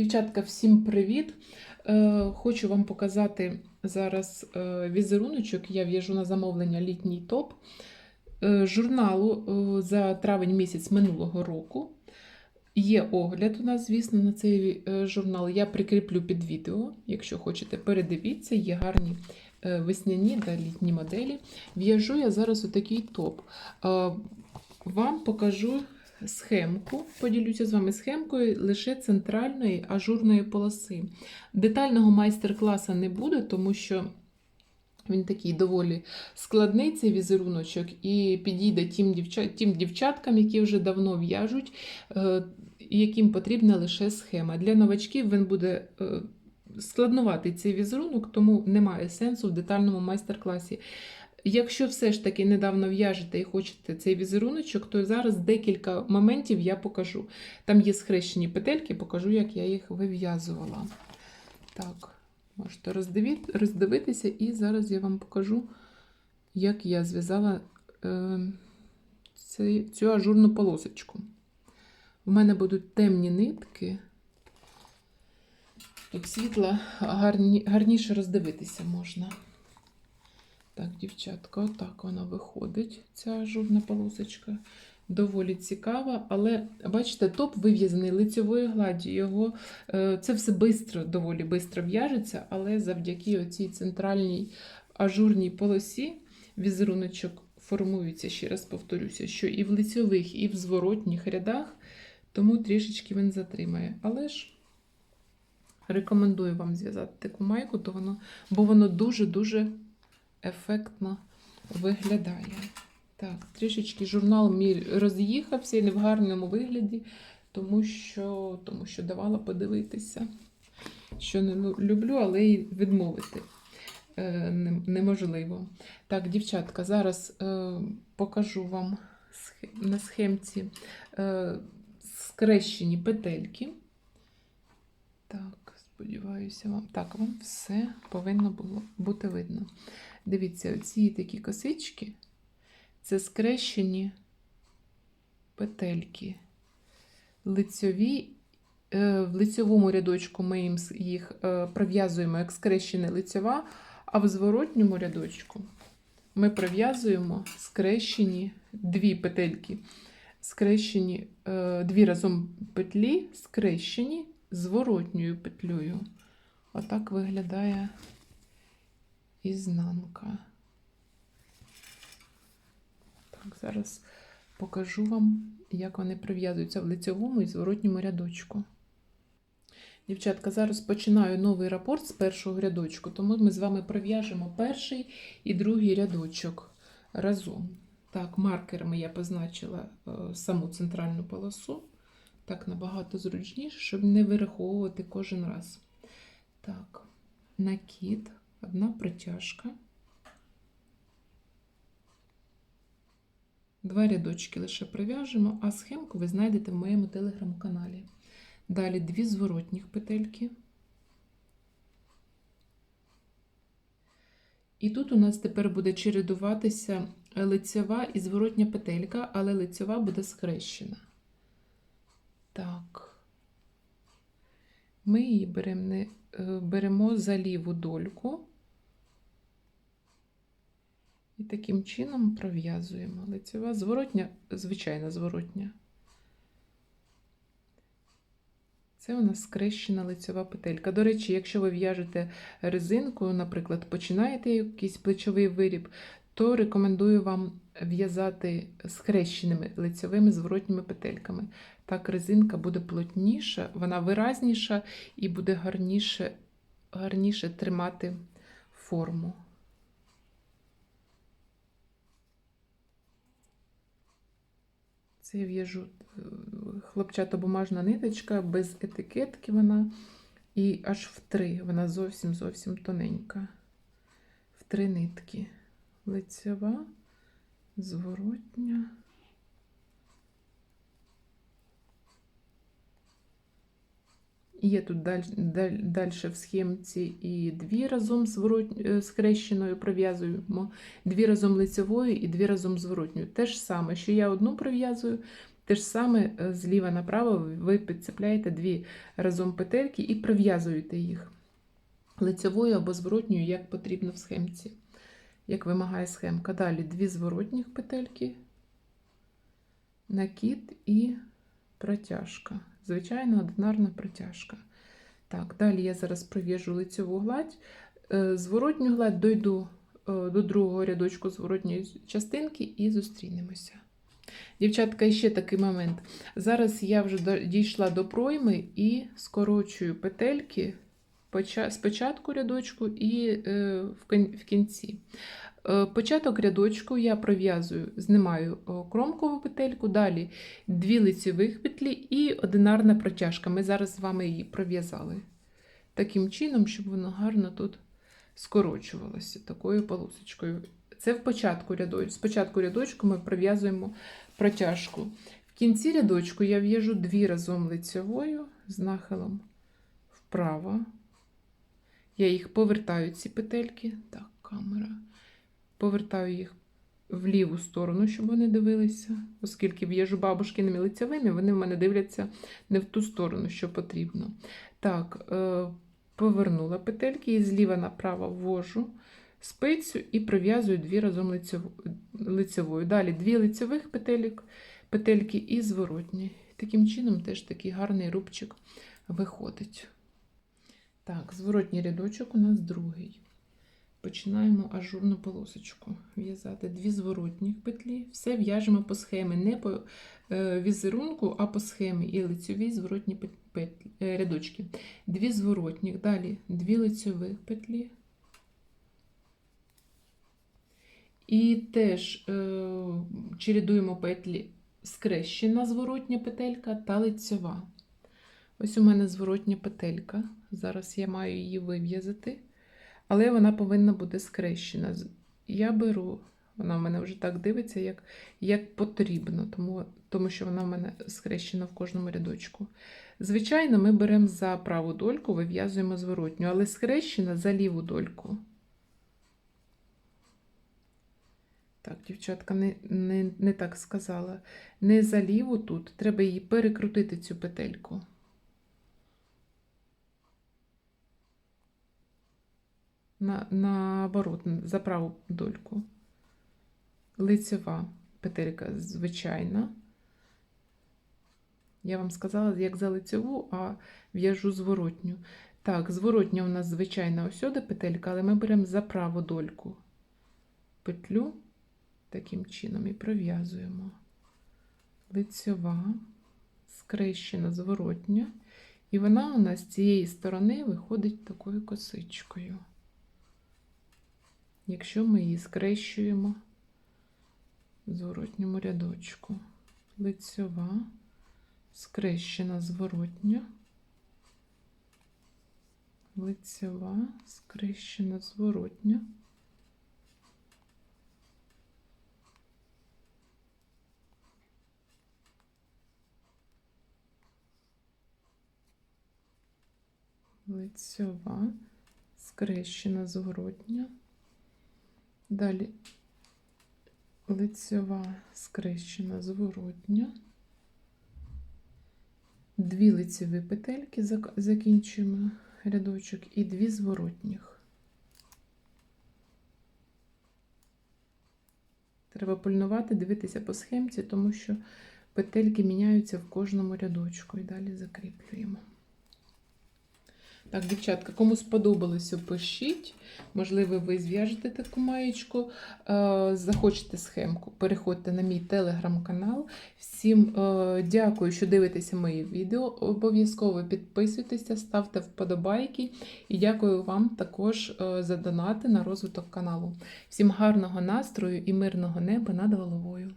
Дівчатка, всім привіт! Е, Хочу вам показати зараз е, візеруночок. Я в'яжу на замовлення літній топ е, журналу за травень місяць минулого року. Є огляд у нас, звісно, на цей журнал. Я прикріплю під відео. Якщо хочете, передивіться, є гарні весняні та літні моделі. В'яжу я зараз отакий топ. Вам покажу схемку, поділюся з вами схемкою лише центральної ажурної полоси. Детального майстер-класу не буде, тому що він такий доволі складний цей візеруночок, і підійде тим, дівчат, тим дівчаткам, які вже давно в'яжуть, е, яким потрібна лише схема. Для новачків він буде. е, Складнуватий цей візерунок, тому немає сенсу в детальному майстер-класі. Якщо все ж таки недавно в'яжете і хочете цей візеруночок, то зараз декілька моментів я покажу. Там є схрещені петельки, покажу, як я їх вив'язувала. Так, можете роздивитися, і зараз я вам покажу, як я зв'язала е, цю ажурну полосочку. У мене будуть темні нитки. Тут світла гарні, гарніше роздивитися можна. Так, дівчатка, отак вона виходить, ця ажурна полосочка. Доволі цікава, але бачите, топ вив'язаний лицьовою гладдю. Його, е, це все бистро, доволі швидко в'яжеться, але завдяки оцій центральній ажурній полосі візеруночок формується, ще раз повторюся, що і в лицьових, і в зворотніх рядах, тому трішечки він затримає. Але ж рекомендую вам зв'язати таку майку, то воно, бо воно дуже-дуже ефектно виглядає. Так, трішечки журнал мій роз'їхався і не в гарному вигляді, тому що, тому що давала подивитися, що не люблю, але й відмовити е, неможливо. Так, дівчатка, зараз е, покажу вам на схемці е, скрещені петельки. Так, сподіваюся, вам. Так, вам все повинно було бути видно. Дивіться, оці такі косички це скрещені петельки. Лицьові. Е, В лицьовому рядочку ми їх е, пров'язуємо як скрещена лицьова, а в зворотньому рядочку ми пров'язуємо скрещені дві петельки. Скрещені е, дві разом петлі, скрещені зворотньою петлею. Отак виглядає ізнанка. Так, зараз покажу вам, як вони прив'язуються в лицьовому і зворотньому рядочку. Дівчатка, зараз починаю новий рапорт з першого рядочку, тому ми з вами пров'яжемо перший і другий рядочок разом. Так, маркерами я позначила е, саму центральну полосу. Так набагато зручніше, щоб не вираховувати кожен раз. Так, накид, одна протяжка. Два рядочки лише прив'яжемо, а схемку ви знайдете в моєму телеграм-каналі. Далі дві зворотніх петельки. І тут у нас тепер буде чередуватися лицьова і зворотня петелька, але лицьова буде схрещена. Так. Ми її беремо, е, беремо за ліву дольку. І таким чином пров'язуємо лицева, зворотня, звичайна зворотня. Це у нас скрещена лицева петелька. До речі, якщо ви в'яжете резинкою, наприклад, починаєте якийсь плечовий виріб, то рекомендую вам в'язати схрещеними лицевими зворотніми петельками. Так резинка буде плотніша, вона виразніша і буде гарніше, гарніше тримати форму. Це я в'яжу е, хлопчатобумажна ниточка, без етикетки вона. І аж в три. Вона зовсім зовсім тоненька. В три нитки. Лицева, зворотня. Є тут далі, в схемці і дві разом зворот, е, схрещеною пров'язуємо, дві разом лицевою і дві разом зворотньою. Те ж саме, що я одну пров'язую, Те ж саме е, зліва направо ви підцепляєте дві разом петельки і прив'язуєте їх лицевою або зворотньою, як потрібно в схемці, як вимагає схемка. Далі дві зворотніх петельки, накид і протяжка. Звичайно, одинарна протяжка. Так, далі я зараз прив'яжу лицеву гладь. Е, Зворотню гладь дойду е, до другого рядочку зворотньої частинки і зустрінемося. Дівчатка, ще такий момент. Зараз я вже дійшла до пройми і скорочую петельки спочатку рядочку і е, в кінці. Е, Початок рядочку я пров'язую, знімаю кромкову петельку, далі дві лицевих петлі і одинарна протяжка. Ми зараз з вами її пров'язали. Таким чином, щоб воно гарно тут скорочувалося такою полосочкою. Це в початку рядочку. Спочатку рядочку ми пров'язуємо протяжку. В кінці рядочку я в'яжу дві разом лицевою з нахилом вправо. Я їх повертаю, ці петельки. Так, камера. Повертаю їх в ліву сторону, щоб вони дивилися. Оскільки в'яжу бабушкиними лицевими, вони в мене дивляться не в ту сторону, що потрібно. Так, е, повернула петельки і зліва направо ввожу спицю і прив'язую дві разом лицевою. Далі дві лицевих петелек, петельки і зворотні. Таким чином теж такий гарний рубчик виходить. Так, зворотній рядочок у нас другий. Починаємо ажурну полосочку в'язати дві зворотніх петлі. Все в'яжемо по схемі, не по е, візерунку, а по схемі. І лицеві і зворотні петлі, е, рядочки. Дві зворотніх, далі дві лицевих петлі. І теж е, чередуємо петлі скрещена зворотня петелька та лицева. Ось у мене зворотня петелька. Зараз я маю її вив'язати, але вона повинна бути скрещена. Я беру, вона в мене вже так дивиться, як, як потрібно, тому, тому що вона в мене скрещена в кожному рядочку. Звичайно, ми беремо за праву дольку, вив'язуємо зворотню, але скрещена за ліву дольку. Так, дівчатка, не, не, не так сказала. Не за ліву тут, треба її перекрутити цю петельку. На, наоборот, за праву дольку. Лицева петелька звичайна. Я вам сказала, як за лицеву, а в'яжу зворотню. Так, зворотня у нас звичайна осюди петелька, але ми беремо за праву дольку петлю таким чином і пров'язуємо. Лицьова, скрещена зворотня, і вона у нас з цієї сторони виходить такою косичкою. Якщо ми її скрещуємо в зворотньому рядочку, лицьова, скрещена зворотня, лицьова, скрещена зворотня. лицьова, скрещена зворотня. Далі лицьова, скрещена зворотня. Дві лицеві петельки закінчуємо рядочок і дві зворотніх. Треба пильнувати, дивитися по схемці, тому що петельки міняються в кожному рядочку і далі закріплюємо. Так, дівчатка, кому сподобалося, пишіть. Можливо, ви зв'яжете таку маєчку, е, захочете схемку, переходьте на мій телеграм-канал. Всім е, дякую, що дивитеся мої відео. Обов'язково підписуйтеся, ставте вподобайки. І дякую вам також е, за донати на розвиток каналу. Всім гарного настрою і мирного неба над головою.